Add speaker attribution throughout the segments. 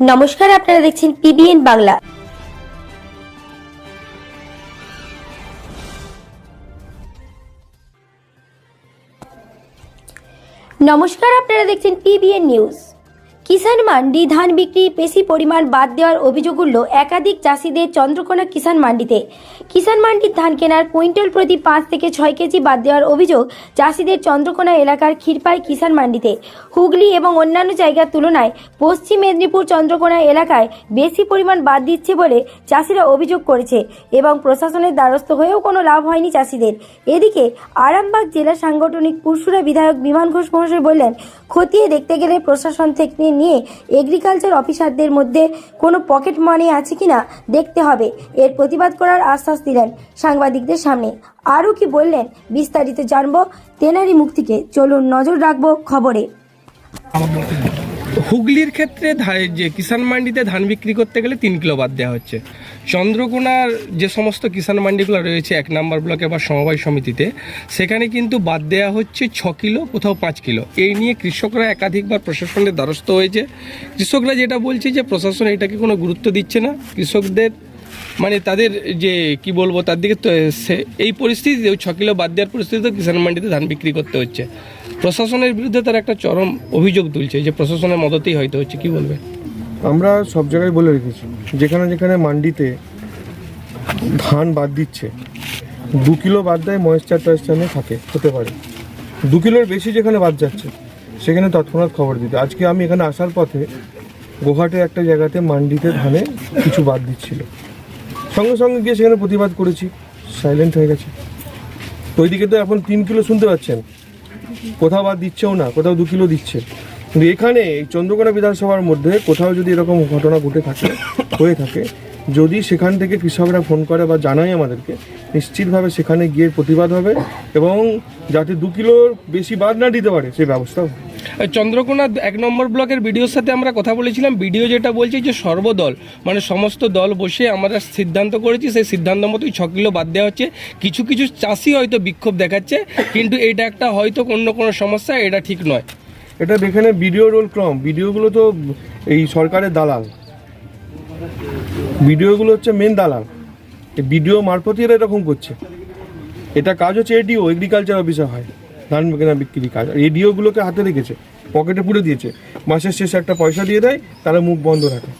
Speaker 1: নমস্কার আপনারা দেখছেন পিবিএন বাংলা। নমস্কার আপনারা দেখছেন পিবিএন নিউজ কিষাণ মান্ডি ধান বিক্রি বেশি পরিমাণ বাদ দেওয়ার অভিযোগ উঠল একাধিক চাষিদের চন্দ্রকোনা কিষাণ মান্ডিতে। কিষাণ মান্ডির ধান কেনার কুইন্টাল প্রতি পাঁচ থেকে ছয় কেজি বাদ দেওয়ার অভিযোগ চাষিদের চন্দ্রকোনা এলাকার ক্ষীরপাই কিষাণ মান্ডিতে। হুগলি এবং অন্যান্য জায়গার তুলনায় পশ্চিম মেদিনীপুর চন্দ্রকোনা এলাকায় বেশি পরিমাণ বাদ দিচ্ছে বলে চাষিরা অভিযোগ করেছে এবং প্রশাসনের দ্বারস্থ হয়েও কোনো লাভ হয়নি চাষিদের। এদিকে আরামবাগ জেলা সাংগঠনিক পুরসুরা বিধায়ক বিমান ঘোষ মহাশয় বললেন, খতিয়ে দেখতে গেলে প্রশাসন থেকে নিয়ে এগ্রিকালচার অফিসারদের মধ্যে কোনো পকেট মানি আছে কিনা দেখতে হবে। এর প্রতিবাদ করার আশ্বাস দিলেন সাংবাদিকদের সামনে। আরও কি বললেন? বিস্তারিত জানব। তেনারি মুক্তিকে চলুন নজর রাখব খবরে।
Speaker 2: হুগলির ক্ষেত্রে যে কিষাণ মান্ডিতে ধান বিক্রি করতে গেলে তিন কিলো বাদ দেওয়া হচ্ছে। চন্দ্রকোনার যে সমস্ত কিষাণ মান্ডিগুলো রয়েছে, এক নম্বর ব্লকে বা সমবায় সমিতিতে, সেখানে কিন্তু বাদ দেওয়া হচ্ছে ছ কিলো, কোথাও পাঁচ কিলো। এই নিয়ে কৃষকরা একাধিকবার প্রশাসনের দ্বারস্থ হয়েছে। কৃষকরা যেটা বলছে যে, প্রশাসন এটাকে কোনো গুরুত্ব দিচ্ছে না। কৃষকদের মানে তাদের যে, কি বলব, তার দিকে এই পরিস্থিতিতে ছ কিলো বাদ দেওয়ার পরিস্থিতিতে কিষাণ মান্ডিতে ধান বিক্রি করতে হচ্ছে। প্রশাসনের বিরুদ্ধে তার একটা চরম অভিযোগ তুলছে যে প্রশাসনের মদতেই হয়তো হচ্ছে, কি বলবে?
Speaker 3: আমরা সব জায়গায় বলে রেখেছি, যেখানে যেখানে মান্ডিতে ধান বাদ দিচ্ছে, দু কিলো বাদ দেয় ময়েশ্চার টয়েশ্চার থাকে, হতে পারে। দু কিলোর বেশি যেখানে বাদ যাচ্ছে, সেখানে তৎক্ষণাৎ খবর দিতে। আজকে আমি এখানে আসার পথে গোহাটে একটা জায়গাতে মান্ডিতে ধানে কিছু বাদ দিচ্ছিল। সঙ্গে সঙ্গে গিয়ে সেখানে প্রতিবাদ করেছি সাইলেন্ট হয়ে গেছে। তো ওইদিকে তো এখন তিন কিলো শুনতে পাচ্ছেন। কোথাও বাদ দিচ্ছেও না, কোথাও দু কিলো দিচ্ছে কিন্তু এখানে চন্দ্রকোনা বিধানসভার মধ্যে কোথাও যদি এরকম ঘটনা ঘটে থাকে, হয়ে থাকে, যদি সেখান থেকে কৃষকরা ফোন করে বা জানায় আমাদেরকে, নিশ্চিতভাবে সেখানে গিয়ে প্রতিবাদ হবে এবং যাতে দু কিলোর বেশি বাদ না দিতে পারে, সেই ব্যবস্থা।
Speaker 2: আর চন্দ্রকোনা এক নম্বর ব্লকের বিডিওর সাথে আমরা কথা বলেছিলাম। বিডিও যেটা বলছে যে সর্বদল মানে সমস্ত দল বসে আমরা সিদ্ধান্ত করেছি, সেই সিদ্ধান্ত মতোই ছ কিলো বাদ দেওয়া হচ্ছে। কিছু কিছু চাষি হয়তো বিক্ষোভ দেখাচ্ছে, কিন্তু এটা একটা হয়তো অন্য কোনো সমস্যা, এটা ঠিক নয়।
Speaker 3: এটা এখানে ভিডিও রোল ক্রম ভিডিওগুলো তো এই সরকারের দালাল। ভিডিওগুলো হচ্ছে মেন দালাল। ভিডিও মারফতই এরা এরকম করছে। এটা কাজ হচ্ছে এডিও এগ্রিকালচার অফিসে হয়। ধান কেনা বিক্রি কাজ। আর এডিওগুলোকে হাতে রেখেছে পকেটে পুরে দিয়েছে। মাসের শেষে একটা পয়সা দিয়ে দেয় তারা মুখ বন্ধ রাখে।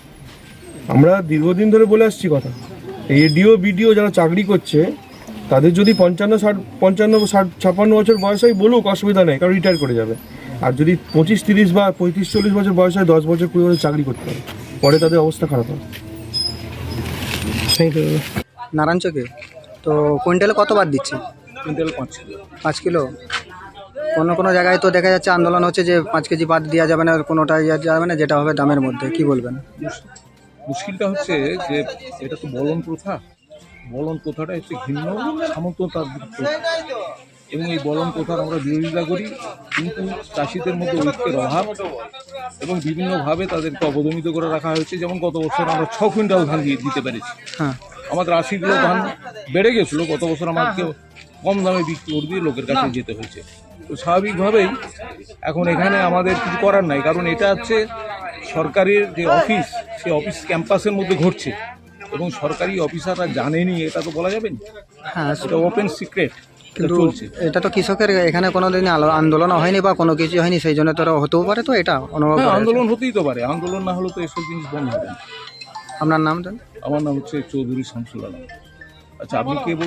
Speaker 3: আমরা দীর্ঘদিন ধরে বলে আসছি কথা। এডিও বিডিও যারা চাকরি করছে তাদের যদি পঞ্চান্ন ষাট পঞ্চান্ন ষাট ছাপ্পান্ন বছর বয়স হয় বলুক অসুবিধা নেই কারণ রিটায়ার করে যাবে। আর যদি পঁচিশ তিরিশ বা পঁয়ত্রিশ চল্লিশ বছর বয়স হয় দশ বছর কুড়ি বছর চাকরি করতে হবে। পরে তাদের অবস্থা খারাপ হবে।
Speaker 2: থ্যাংক ইউ
Speaker 4: নারায়ণ চকে তো কুইন্টালে কত বাদ দিচ্ছে
Speaker 5: কুইন্টাল পাঁচ কিলো।
Speaker 4: পাঁচ কিলো? কোনো কোনো জায়গায় তো দেখা যাচ্ছে আন্দোলন হচ্ছে যে পাঁচ কেজি বাদ দেওয়া যাবে না কোনোটা ইয়া যাবে না যেটা হবে দামের মধ্যে। কি বলবেন?
Speaker 5: মুশকিলটা হচ্ছে যে এটা তো বলন প্রথা। বলন প্রথাটা হচ্ছে ভিন্ন সামন্ততান্ত্রিক এবং এই বলন প্রথার আমরা বিরোধিতা করি কিন্তু চাষিদের মধ্যে ঐক্যের অভাব এবং বিভিন্নভাবে তাদেরকে অবদমিত করে রাখা হয়েছে। যেমন গত বছর আমরা ছ কুইন্টাল ধান দিয়ে দিতে পেরেছি।
Speaker 4: হ্যাঁ।
Speaker 5: আমাদের আশি কিলো ধান বেড়ে গেছিল গত বছর আমাকে কম দামে বিক্রি করে দিয়ে লোকের কাছে যেতে হয়েছে। তো স্বাভাবিকভাবেই এখন এখানে আমাদের কিছু করার নাই কারণ এটা হচ্ছে সরকারের যে অফিস সে অফিস ক্যাম্পাসের মধ্যে ঘটছে। এবং সরকারি অফিসাররা জানেনি এটা তো বলা যাবে না?
Speaker 4: হ্যাঁ
Speaker 5: সেটা ওপেন সিক্রেট
Speaker 4: কিন্তু এটা তো কৃষকের এখানে কোনো দিন আন্দোলন হয়নি বা কোনো কিছু হয়নি সেই জন্য তো হতেও পারে তো এটা অনুভব
Speaker 5: হ্যাঁ। আন্দোলন হতেই তো পারে। আন্দোলন না হলে তো এসব জিনিস বন্ধ হবে না।
Speaker 4: আপনার নামটা?
Speaker 5: আমার নাম হচ্ছে চৌধুরী শামসুল আলম। আচ্ছা আপনি কে বলুন?